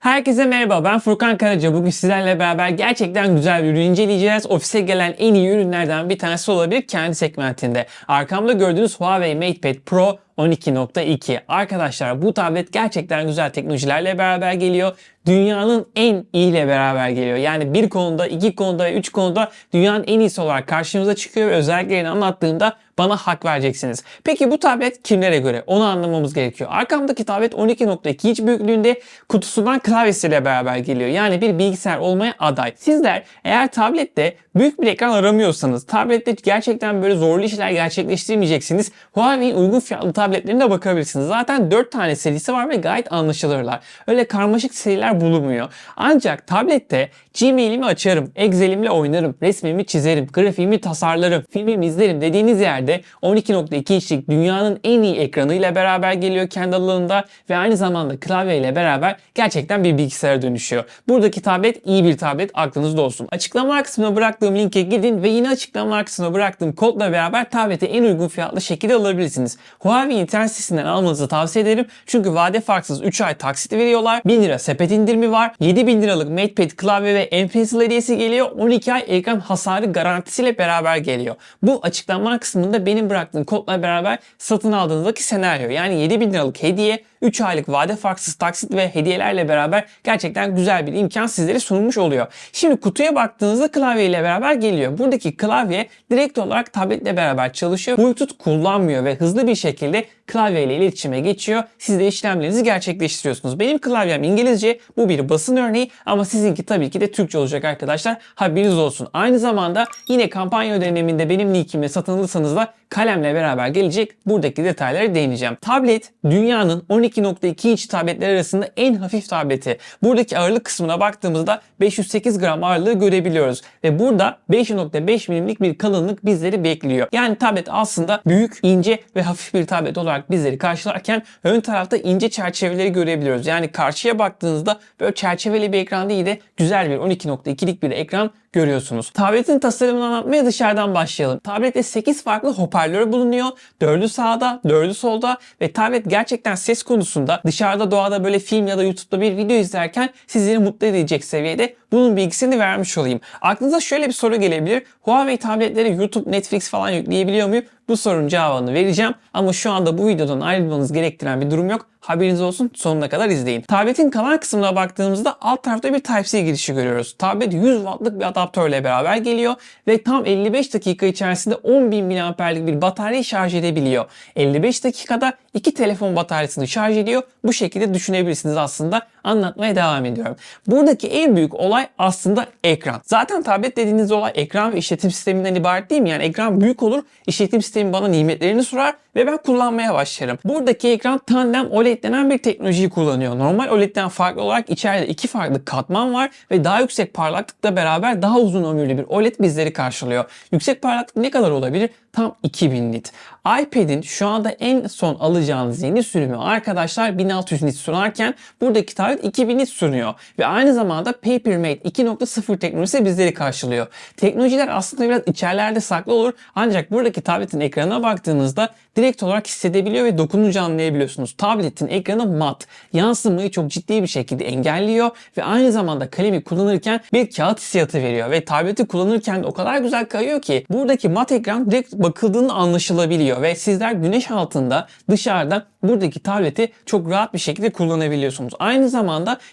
Herkese merhaba ben Furkan Karaca. Bugün sizlerle beraber gerçekten güzel bir ürün inceleyeceğiz. Ofise gelen en iyi ürünlerden bir tanesi olabilir kendi segmentinde. Arkamda gördüğünüz Huawei MatePad Pro 12.2. Arkadaşlar bu tablet gerçekten güzel teknolojilerle beraber geliyor. Dünyanın en iyiyle beraber geliyor. Yani bir konuda, iki konuda üç konuda dünyanın en iyisi olarak karşımıza çıkıyor ve özelliklerini anlattığımda bana hak vereceksiniz. Peki bu tablet kimlere göre? Onu anlamamız gerekiyor. Arkamdaki tablet 12.2 inç büyüklüğünde kutusundan klavyesiyle beraber geliyor. Yani bir bilgisayar olmaya aday. Sizler eğer tablette büyük bir ekran aramıyorsanız, tablette gerçekten böyle zorlu işler gerçekleştirmeyeceksiniz. Huawei'in uygun fiyatlı tabletlerine bakabilirsiniz. Zaten 4 tane serisi var ve gayet anlaşılırlar. Öyle karmaşık seriler bulunmuyor. Ancak tablette Gmail'imi açarım, Excel'imle oynarım, resmimi çizerim, grafiğimi tasarlarım, filmimi izlerim dediğiniz yerde 12.2 inçlik dünyanın en iyi ekranıyla beraber geliyor kendi alanında ve aynı zamanda klavyeyle beraber gerçekten bir bilgisayara dönüşüyor. Buradaki tablet iyi bir tablet aklınızda olsun. Açıklamalar kısmına bıraktığım linke gidin ve yine açıklamalar kısmına bıraktığım kodla beraber tableti en uygun fiyatlı şekilde alabilirsiniz. Huawei internet sitesinden almanızı tavsiye ederim. Çünkü vade farksız 3 ay taksit veriyorlar. 1000 lira sepet indirimi var. 7000 liralık MatePad klavye ve M Pencil hediyesi geliyor. 12 ay ekran hasarı garantisiyle beraber geliyor. Bu açıklamalar kısmında benim bıraktığım kodla beraber satın aldığınızdaki senaryo. Yani 7000 liralık hediye 3 aylık vade farksız taksit ve hediyelerle beraber gerçekten güzel bir imkan sizlere sunulmuş oluyor. Şimdi kutuya baktığınızda klavye ile beraber geliyor. Buradaki klavye direkt olarak tabletle beraber çalışıyor. Bluetooth kullanmıyor ve hızlı bir şekilde klavye ile iletişime geçiyor. Siz de işlemlerinizi gerçekleştiriyorsunuz. Benim klavyem İngilizce. Bu bir basın örneği ama sizinki tabii ki de Türkçe olacak arkadaşlar. Haberiniz olsun. Aynı zamanda yine kampanya döneminde benim linkimle satın alırsanız da kalemle beraber gelecek. Buradaki detaylara değineceğim. Tablet dünyanın 12.2 inç tabletler arasında en hafif tableti. Buradaki ağırlık kısmına baktığımızda 508 gram ağırlığı görebiliyoruz. Ve burada 5.5 milimlik bir kalınlık bizleri bekliyor. Yani tablet aslında büyük, ince ve hafif bir tablet olarak bizleri karşılarken ön tarafta ince çerçeveleri görebiliyoruz. Yani karşıya baktığınızda böyle çerçeveli bir ekran değil de güzel bir 12.2'lik bir ekran görüyorsunuz. Tabletin tasarımını anlatmaya dışarıdan başlayalım. Tablette 8 farklı hoparlör bulunuyor. 4'ü sağda, 4'ü solda ve tablet gerçekten ses konusunda dışarıda doğada böyle film ya da YouTube'da bir video izlerken sizleri mutlu edecek seviyede bunun bilgisini vermiş olayım. Aklınıza şöyle bir soru gelebilir. Huawei tabletlere YouTube, Netflix falan yükleyebiliyor muyum? Bu sorunun cevabını vereceğim ama şu anda bu videodan ayrılmanız gerektiren bir durum yok. Haberiniz olsun sonuna kadar izleyin. Tabletin kalan kısmına baktığımızda alt tarafta bir Type-C girişi görüyoruz. Tablet 100 wattlık bir adaptörle beraber geliyor ve tam 55 dakika içerisinde 10.000 mAh'lik bir batarya şarj edebiliyor. 55 dakikada iki telefon bataryasını şarj ediyor. Bu şekilde düşünebilirsiniz aslında. Anlatmaya devam ediyorum. Buradaki en büyük olay aslında ekran. Zaten tablet dediğiniz olay ekran ve işletim sisteminden ibaret değil mi? Yani ekran büyük olur, işletim sistemi bana nimetlerini sunar ve ben kullanmaya başlarım. Buradaki ekran tandem OLED denen bir teknolojiyi kullanıyor. Normal OLED'den farklı olarak içeride iki farklı katman var ve daha yüksek parlaklıkla beraber daha uzun ömürlü bir OLED bizleri karşılıyor. Yüksek parlaklık ne kadar olabilir? Tam 2000 nit. iPad'in şu anda en son alacağınız yeni sürümü arkadaşlar 1600 nit sunarken buradaki tablet 2000 nit sunuyor. Ve aynı zamanda PaperMate 2.0 teknolojisi bizleri karşılıyor. Teknolojiler aslında biraz içerlerde saklı olur ancak buradaki tabletin ekranına baktığınızda direkt olarak hissedebiliyor ve dokununca anlayabiliyorsunuz. Tabletin ekranı mat. Yansımayı çok ciddi bir şekilde engelliyor ve aynı zamanda kalemi kullanırken bir kağıt hissiyatı veriyor ve tableti kullanırken de o kadar güzel kayıyor ki buradaki mat ekran direkt bakıldığında anlaşılabiliyor ve sizler güneş altında dışarıda buradaki tableti çok rahat bir şekilde kullanabiliyorsunuz. Aynı zamanda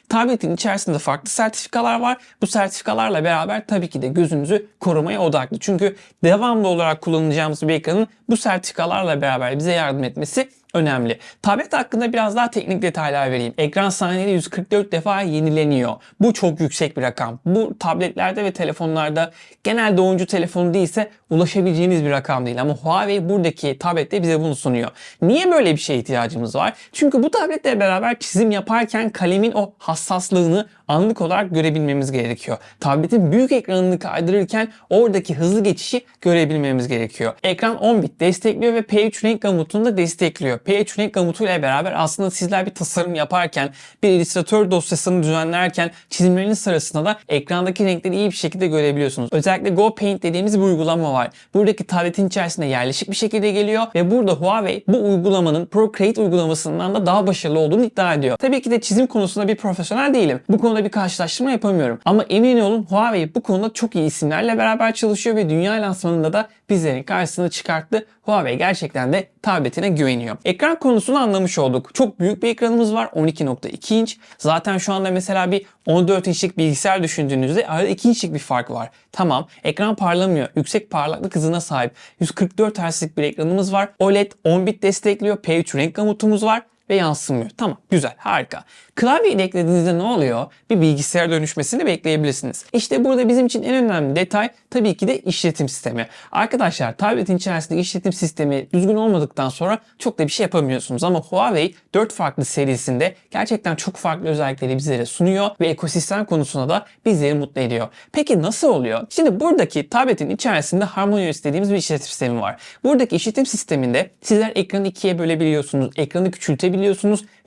tabletin içerisinde farklı sertifikalar var. Bu sertifikalarla beraber tabii ki de gözünüzü korumaya odaklı. Çünkü devamlı olarak kullanacağımız bir ekranın bu sertifikalarla beraber bize yardım etmesi önemli. Tablet hakkında biraz daha teknik detaylar vereyim. Ekran saniyede 144 defa yenileniyor. Bu çok yüksek bir rakam. Bu tabletlerde ve telefonlarda genelde oyuncu telefonu değilse ulaşabileceğiniz bir rakam değil. Ama Huawei buradaki tablette bize bunu sunuyor. Niye böyle bir şeye ihtiyacımız var? Çünkü bu tabletle beraber çizim yaparken kalemin o hassaslığını anlık olarak görebilmemiz gerekiyor. Tabletin büyük ekranını kaydırırken oradaki hızlı geçişi görebilmemiz gerekiyor. Ekran 10 bit destekliyor ve P3 renk gamutunu da destekliyor. Destekliyor. Page renk komutuyla beraber aslında sizler bir tasarım yaparken, bir illüstratör dosyasını düzenlerken çizimleriniz sırasında da ekrandaki renkleri iyi bir şekilde görebiliyorsunuz. Özellikle Go Paint dediğimiz bir uygulama var. Buradaki tabletin içerisinde yerleşik bir şekilde geliyor ve burada Huawei bu uygulamanın Procreate uygulamasından da daha başarılı olduğunu iddia ediyor. Tabii ki de çizim konusunda bir profesyonel değilim. Bu konuda bir karşılaştırma yapamıyorum. Ama emin olun Huawei bu konuda çok iyi isimlerle beraber çalışıyor ve dünya lansmanında da bizlerin karşısına çıkarttı. Huawei gerçekten de tabletine güveniyor. Ekran konusunu anlamış olduk. Çok büyük bir ekranımız var. 12.2 inç. Zaten şu anda mesela bir 14 inçlik bilgisayar düşündüğünüzde arada 2 inçlik bir fark var. Tamam ekran parlamıyor. Yüksek parlaklık hızına sahip. 144 Hz'lik bir ekranımız var. OLED 10 bit destekliyor. P3 renk gamutumuz var ve yansımıyor. Tamam güzel harika. Klavyeyi de eklediğinizde ne oluyor? Bir bilgisayar dönüşmesini bekleyebilirsiniz. İşte burada bizim için en önemli detay tabii ki de işletim sistemi. Arkadaşlar tabletin içerisinde işletim sistemi düzgün olmadıktan sonra çok da bir şey yapamıyorsunuz. Ama Huawei 4 farklı serisinde gerçekten çok farklı özellikleri bizlere sunuyor ve ekosistem konusunda da bizleri mutlu ediyor. Peki nasıl oluyor? Şimdi buradaki tabletin içerisinde HarmonyOS dediğimiz bir işletim sistemi var. Buradaki işletim sisteminde sizler ekranı ikiye bölebiliyorsunuz, ekranı küçültebiliyorsunuz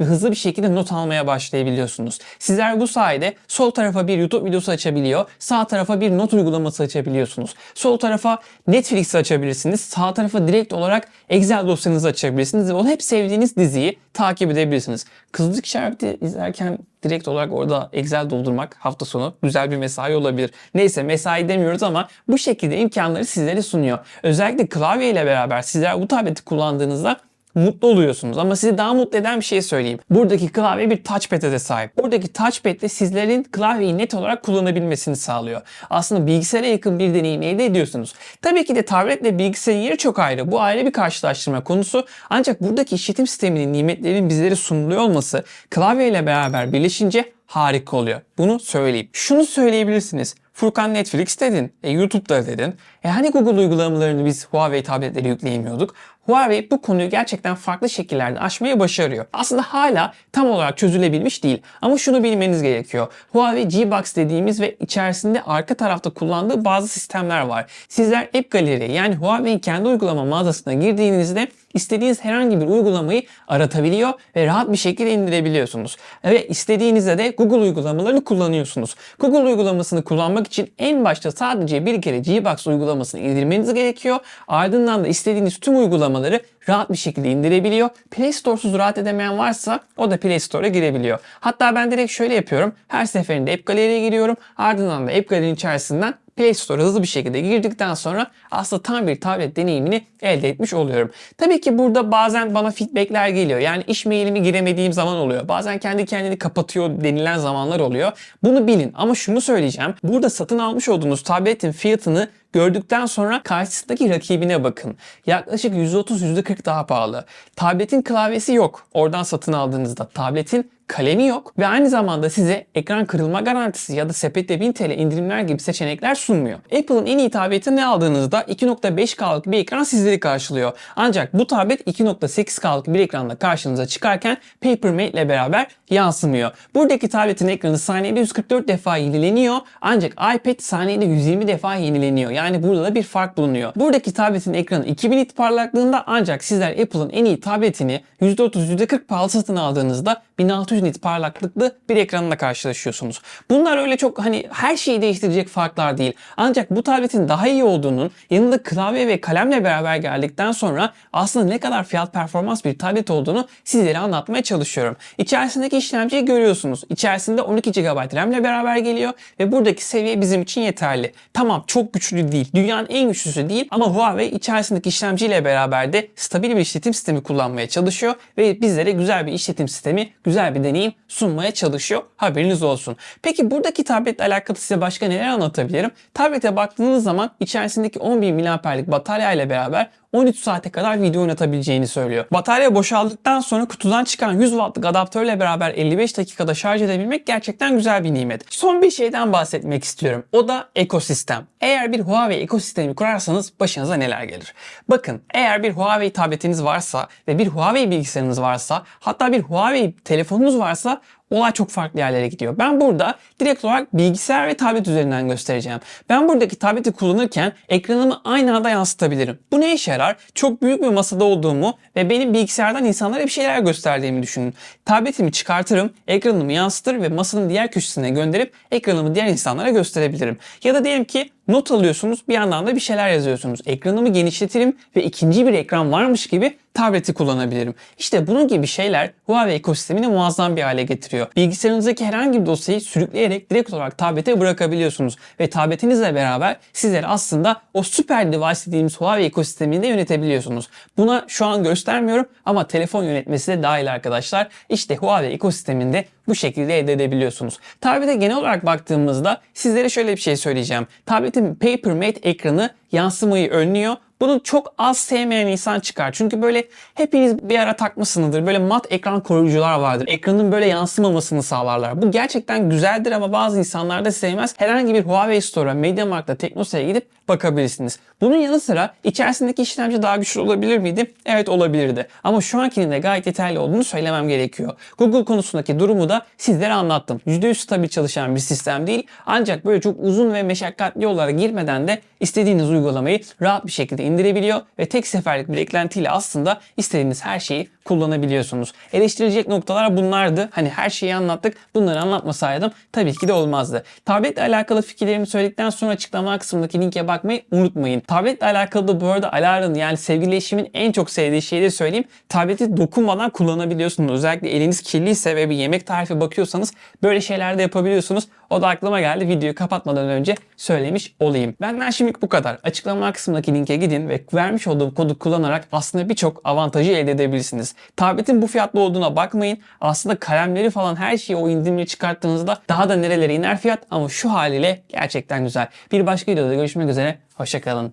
ve hızlı bir şekilde not almaya başlayabiliyorsunuz. Sizler bu sayede sol tarafa bir YouTube videosu açabiliyor, sağ tarafa bir not uygulaması açabiliyorsunuz. Sol tarafa Netflix açabilirsiniz, sağ tarafa direkt olarak Excel dosyanızı açabilirsiniz ve o hep sevdiğiniz diziyi takip edebilirsiniz. Kızılcık Şerbeti izlerken direkt olarak orada Excel doldurmak hafta sonu güzel bir mesai olabilir. Neyse mesai demiyoruz ama bu şekilde imkanları sizlere sunuyor. Özellikle klavye ile beraber sizler bu tableti kullandığınızda mutlu oluyorsunuz. Ama sizi daha mutlu eden bir şey söyleyeyim. Buradaki klavye bir touchpad'e de sahip. Buradaki touchpad de sizlerin klavyeyi net olarak kullanabilmesini sağlıyor. Aslında bilgisayara yakın bir deneyim elde ediyorsunuz. Tabii ki de tabletle bilgisayarın yeri çok ayrı. Bu ayrı bir karşılaştırma konusu. Ancak buradaki işletim sisteminin nimetlerinin bizlere sunuluyor olması klavyeyle beraber birleşince harika oluyor. Bunu söyleyeyim. Şunu söyleyebilirsiniz. Furkan Netflix dedin, e, YouTube'da dedin. E hani Google uygulamalarını biz Huawei tabletlere yükleyemiyorduk? Huawei bu konuyu gerçekten farklı şekillerde aşmayı başarıyor. Aslında hala tam olarak çözülebilmiş değil. Ama şunu bilmeniz gerekiyor. Huawei G-Box dediğimiz ve içerisinde arka tarafta kullandığı bazı sistemler var. Sizler App Gallery yani Huawei'in kendi uygulama mağazasına girdiğinizde istediğiniz herhangi bir uygulamayı aratabiliyor ve rahat bir şekilde indirebiliyorsunuz. Ve istediğinizde de Google uygulamalarını kullanıyorsunuz. Google uygulamasını kullanmak için en başta sadece bir kere Gbox uygulamasını indirmeniz gerekiyor. Ardından da istediğiniz tüm uygulamaları rahat bir şekilde indirebiliyor. Play Store'suz rahat edemeyen varsa o da Play Store'a girebiliyor. Hatta ben direkt şöyle yapıyorum. Her seferinde App Gallery'e giriyorum. Ardından da App Gallery'nin içerisinden Play Store'a hızlı bir şekilde girdikten sonra aslında tam bir tablet deneyimini elde etmiş oluyorum. Tabii ki burada bazen bana feedbackler geliyor. Yani iş mailimi giremediğim zaman oluyor. Bazen kendi kendini kapatıyor denilen zamanlar oluyor. Bunu bilin ama şunu söyleyeceğim. Burada satın almış olduğunuz tabletin fiyatını gördükten sonra karşısındaki rakibine bakın. Yaklaşık %30-%40 daha pahalı. Tabletin klavyesi yok. Oradan satın aldığınızda tabletin kalemi yok ve aynı zamanda size ekran kırılma garantisi ya da sepette 1000 TL indirimler gibi seçenekler sunmuyor. Apple'ın en iyi tabletini aldığınızda 2.5K'lık bir ekran sizleri karşılıyor. Ancak bu tablet 2.8K'lık bir ekranla karşınıza çıkarken PaperMate ile beraber yansımıyor. Buradaki tabletin ekranı saniyede 144 defa yenileniyor ancak iPad saniyede 120 defa yenileniyor. Yani burada da bir fark bulunuyor. Buradaki tabletin ekranı 2000 nit parlaklığında ancak sizler Apple'ın en iyi tabletini %30-%40 pahalı satın aldığınızda 1600 nit parlaklıklı bir ekranla karşılaşıyorsunuz. Bunlar öyle çok hani her şeyi değiştirecek farklar değil. Ancak bu tabletin daha iyi olduğunun yanında klavye ve kalemle beraber geldikten sonra aslında ne kadar fiyat performans bir tablet olduğunu sizlere anlatmaya çalışıyorum. İçerisindeki işlemciyi görüyorsunuz. İçerisinde 12 GB RAM beraber geliyor ve buradaki seviye bizim için yeterli. Tamam çok güçlü değil. Dünyanın en güçlüsü değil ama Huawei içerisindeki işlemciyle beraber de stabil bir işletim sistemi kullanmaya çalışıyor ve bizlere güzel bir işletim sistemi, güzel bir deneyim sunmaya çalışıyor. Haberiniz olsun. Peki buradaki tabletle alakalı size başka neler anlatabilirim? Tablete baktığınız zaman içerisindeki 11 mAh'lik batarya beraber 13 saate kadar video oynatabileceğini söylüyor. Batarya boşaldıktan sonra kutudan çıkan 100 wattlık adaptörle beraber 55 dakikada şarj edebilmek gerçekten güzel bir nimet. Son bir şeyden bahsetmek istiyorum. O da ekosistem. Eğer bir Huawei ekosistemi kurarsanız başınıza neler gelir? Bakın eğer bir Huawei tabletiniz varsa ve bir Huawei bilgisayarınız varsa hatta bir Huawei telefonunuz varsa olay çok farklı yerlere gidiyor. Ben burada direkt olarak bilgisayar ve tablet üzerinden göstereceğim. Ben buradaki tableti kullanırken ekranımı aynı anda yansıtabilirim. Bu ne işe yarar? Çok büyük bir masada olduğumu ve benim bilgisayardan insanlara bir şeyler gösterdiğimi düşünün. Tabletimi çıkartırım, ekranımı yansıtır ve masanın diğer köşesine gönderip ekranımı diğer insanlara gösterebilirim. Ya da diyelim ki not alıyorsunuz bir yandan da bir şeyler yazıyorsunuz. Ekranımı genişletirim ve ikinci bir ekran varmış gibi tableti kullanabilirim. İşte bunun gibi şeyler Huawei ekosistemini muazzam bir hale getiriyor. Bilgisayarınızdaki herhangi bir dosyayı sürükleyerek direkt olarak tablete bırakabiliyorsunuz. Ve tabletinizle beraber sizler aslında o süper device dediğimiz Huawei ekosistemini de yönetebiliyorsunuz. Buna şu an göstermiyorum ama telefon yönetmesi de dahil arkadaşlar. İşte Huawei ekosisteminde bu şekilde elde edebiliyorsunuz. Tablete genel olarak baktığımızda sizlere şöyle bir şey söyleyeceğim. Tabletin PaperMate ekranı yansımayı önlüyor. Bunu çok az sevmeyen insan çıkar. Çünkü böyle hepiniz bir ara takmışsınızdır. Böyle mat ekran koruyucular vardır. Ekranın böyle yansımamasını sağlarlar. Bu gerçekten güzeldir ama bazı insanlar da sevmez. Herhangi bir Huawei Store'a, MediaMarkt'ta, Teknosa'ya gidip bakabilirsiniz. Bunun yanı sıra içerisindeki işlemci daha güçlü olabilir miydi? Evet olabilirdi. Ama şu ankinin de gayet yeterli olduğunu söylemem gerekiyor. Google konusundaki durumu da sizlere anlattım. %100 stabil çalışan bir sistem değil. Ancak böyle çok uzun ve meşakkatli yollara girmeden de istediğiniz uygulamayı rahat bir şekilde indirebiliyor ve tek seferlik bir eklentiyle aslında istediğiniz her şeyi kullanabiliyorsunuz. Eleştirilecek noktalar bunlardı. Hani her şeyi anlattık. Bunları anlatmasaydım tabii ki de olmazdı. Tabletle alakalı fikirlerimi söyledikten sonra açıklama kısmındaki linke bakmayı unutmayın. Tabletle alakalı da bu arada Alara'nın yani sevgili eşimin en çok sevdiği şeyi de söyleyeyim. Tableti dokunmadan kullanabiliyorsunuz. Özellikle eliniz kirliyse ve bir yemek tarifi bakıyorsanız böyle şeyler de yapabiliyorsunuz. O da aklıma geldi. Videoyu kapatmadan önce söylemiş olayım. Benden şimdilik bu kadar. Açıklama kısmındaki linke gidin ve vermiş olduğum kodu kullanarak aslında birçok avantajı elde edebilirsiniz. Tabletin bu fiyatlı olduğuna bakmayın. Aslında kalemleri falan her şeyi o indirimle çıkarttığınızda daha da nerelere iner fiyat ama şu haliyle gerçekten güzel. Bir başka videoda görüşmek üzere. Hoşçakalın.